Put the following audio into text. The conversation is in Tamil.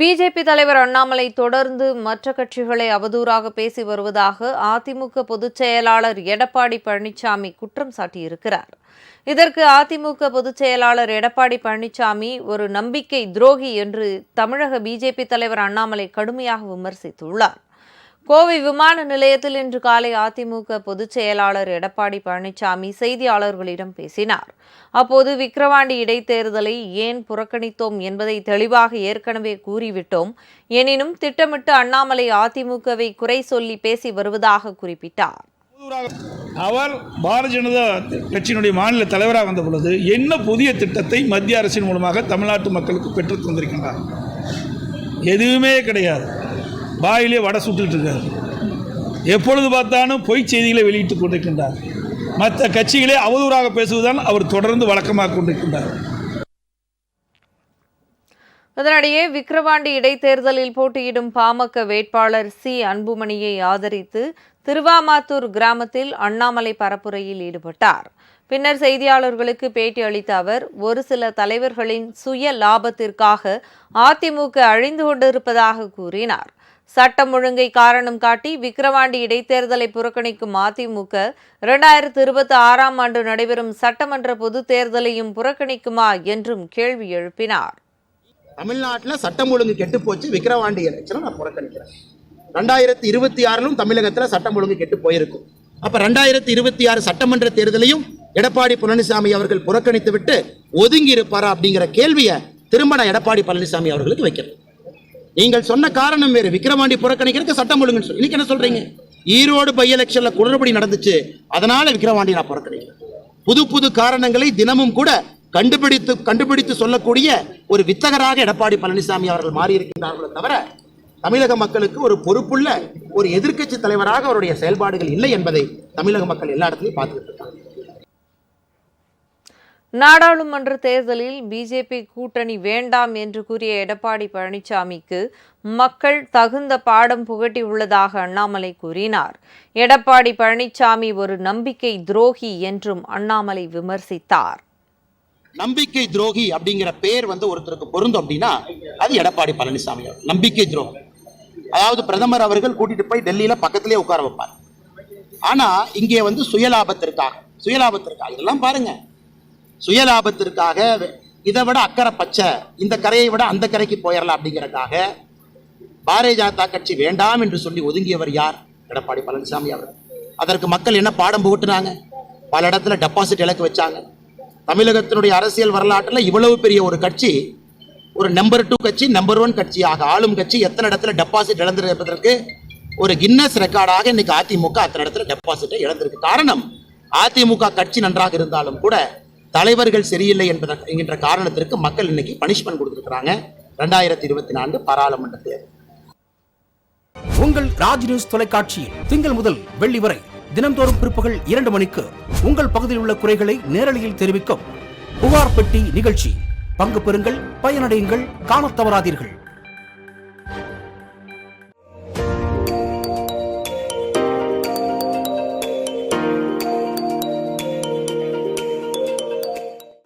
பிஜேபி தலைவர் அண்ணாமலை தொடர்ந்து மற்ற கட்சிகளை அவதூறாக பேசி வருவதாக அதிமுக பொதுச் செயலாளர் எடப்பாடி பழனிசாமி குற்றம் சாட்டியிருக்கிறார். இதற்கு அதிமுக பொதுச் செயலாளர் எடப்பாடி பழனிசாமி ஒரு நம்பிக்கை துரோகி என்று தமிழக பிஜேபி தலைவர் அண்ணாமலை கடுமையாக விமர்சித்துள்ளார். கோவை விமான நிலையத்தில் இன்று காலை அதிமுக பொதுச் செயலாளர் எடப்பாடி பழனிசாமி செய்தியாளர்களிடம் பேசினார். அப்போது விக்கிரவாண்டி இடைத்தேர்தலை ஏன் புறக்கணித்தோம் என்பதை தெளிவாக ஏற்கனவே கூறிவிட்டோம். எனினும் திட்டமிட்டு அண்ணாமலை அதிமுகவை குறை சொல்லி பேசி வருவதாக குறிப்பிட்டார். அவர் பாரதிய ஜனதா கட்சியினுடைய மாநில தலைவராக வந்த பொழுது என்ன புதிய திட்டத்தை மத்திய அரசின் மூலமாக தமிழ்நாட்டு மக்களுக்கு பெற்றுத் தந்திருக்கின்றார்? எதுவுமே கிடையாது. வாயிலே வடை சுட்டுக்கிட்டு இருக்காரு. எப்பொழுது பார்த்தாலும் பொய் செய்திகளை வெளியிட்டு கொண்டிருக்கின்றார். மற்ற கட்சிகளே அவதூறாக பேசுவதுதான் அவர் தொடர்ந்து வழக்கமாக கொண்டிருக்கின்றார். இதனிடையே விக்கிரவாண்டி இடைத்தேர்தலில் போட்டியிடும் பாமக வேட்பாளர் சி. அன்புமணியை ஆதரித்து திருவாமாத்தூர் கிராமத்தில் அண்ணாமலை பரப்புரையில் ஈடுபட்டார். பின்னர் செய்தியாளர்களுக்கு பேட்டி அளித்த அவர் ஒரு சில தலைவர்களின் சுய லாபத்திற்காக அதிமுக அழிந்து கொண்டிருப்பதாக கூறினார். சட்டம் ஒழுங்கை காரணம் காட்டி விக்கிரவாண்டி இடைத்தேர்தலை புறக்கணிக்கும் அதிமுக இரண்டாயிரத்து இருபத்தி ஆறாம் ஆண்டு நடைபெறும் சட்டமன்ற பொதுத் தேர்தலையும் புறக்கணிக்குமா என்றும் கேள்வி எழுப்பினார். தமிழ்நாட்டில் சட்டம் ஒழுங்கு கெட்டு போச்சு விக்கிரவாண்டி எலெக்ஷனை நான் புறக்கணிக்கிறேன். ரெண்டாயிரத்தி இருபத்தி ஆறிலும் தமிழகத்தில் சட்டம் ஒழுங்கு கெட்டு போயிருக்கும். அப்ப ரெண்டாயிரத்தி இருபத்தி ஆறு சட்டமன்ற தேர்தலையும் எடப்பாடி பழனிசாமி அவர்கள் புறக்கணித்து விட்டு ஒதுங்கி இருப்பாரா அப்படிங்கிற கேள்வியை திரும்ப நான் எடப்பாடி பழனிசாமி அவர்களுக்கு வைக்கிறேன். நீங்கள் சொன்ன காரணம் வேறு. விக்கிரவாண்டி புறக்கணிக்கிறதுக்கு சட்டம் ஒழுங்குன்னு சொல்லி. இன்னைக்கு என்ன சொல்றீங்க? ஈரோடு பை எலெக்ஷன்ல குளறுபடி நடந்துச்சு. அதனால விக்கிரவாண்டி நான் புறக்கணிக்கிறேன் புது புது காரணங்களை தினமும் கூட கண்டுபிடித்து கண்டுபிடித்து சொல்லக்கூடிய ஒரு வித்தகராக எடப்பாடி பழனிசாமி அவர்கள் மாறி இருக்கின்றார்களே தவிர தமிழக மக்களுக்கு ஒரு பொறுப்புள்ள ஒரு எதிர்க்கட்சி தலைவராக அவருடைய செயல்பாடுகள் இல்லை என்பதை தமிழக மக்கள் எல்லா இடத்துலையும் பார்த்துக்கிட்டு நாடாளுமன்ற தேர்தலில் பிஜேபி கூட்டணி வேண்டாம் என்று கூறிய எடப்பாடி பழனிசாமிக்கு மக்கள் தகுந்த பாடம் புகட்டியுள்ளதாக அண்ணாமலை கூறினார். எடப்பாடி பழனிசாமி ஒரு நம்பிக்கை துரோகி என்றும் அண்ணாமலை விமர்சித்தார். நம்பிக்கை துரோகி அப்படிங்கிற பேர் வந்து ஒருத்தருக்கு பொருந்தும் அப்படின்னா அது எடப்பாடி பழனிசாமி நம்பிக்கை துரோகி. அதாவது பிரதமர் அவர்கள் கூட்டிட்டு போய் டெல்லியில பக்கத்திலே உட்கார வைப்பார். ஆனா இங்கே வந்து சுயலாபத்திற்காக சுயலாபத்திற்காக. இதெல்லாம் பாருங்க. சுயலாபத்திற்காக இதை விட அக்கறை பச்சை. இந்த கரையை விட அந்த கரைக்கு போயிடலாம் அப்படிங்கிறக்காக பாரதிய ஜனதா கட்சி வேண்டாம் என்று சொல்லி ஒதுங்கியவர் யார்? எடப்பாடி பழனிசாமி அவர் அதற்கு மக்கள் என்ன பாடம் புகட்டுனாங்க? பல இடத்துல டெபாசிட் இலக்கு வச்சாங்க. தமிழகத்தினுடைய அரசியல் வரலாற்றில் இவ்வளவு பெரிய ஒரு கட்சி ஒரு நம்பர் டூ கட்சி நம்பர் ஒன் கட்சியாக ஆளும் கட்சி எத்தனை இடத்துல டெபாசிட் இழந்திருப்பதற்கு ஒரு கின்னஸ் ரெக்கார்டாக இன்னைக்கு அதிமுக அத்தனை இடத்துல டெபாசிட்டை இழந்திருக்கு. காரணம் அதிமுக கட்சி நன்றாக இருந்தாலும் கூட தலைவர்கள் சரியில்லை என்பத என்கின்ற காரணத்திற்கு மக்கள் இன்னைக்கு பனிஷ்மெண்ட் கொடுத்துருக்குறாங்க. ரெண்டாயிரத்தி இருபத்தி நான்கு பாராளுமன்ற தேர்தல். உங்கள் ராஜ் நியூஸ் தொலைக்காட்சியில் திங்கள் முதல் வெள்ளி வரை தினந்தோறும் பிற்பகல் இரண்டு மணிக்கு உங்கள் பகுதியில் உள்ள குறைகளை நேரலையில் தெரிவிக்கும் புகார் பெட்டி நிகழ்ச்சி. பங்கு பெறுங்கள் பயனடையுங்கள் காண தவறாதீர்கள்.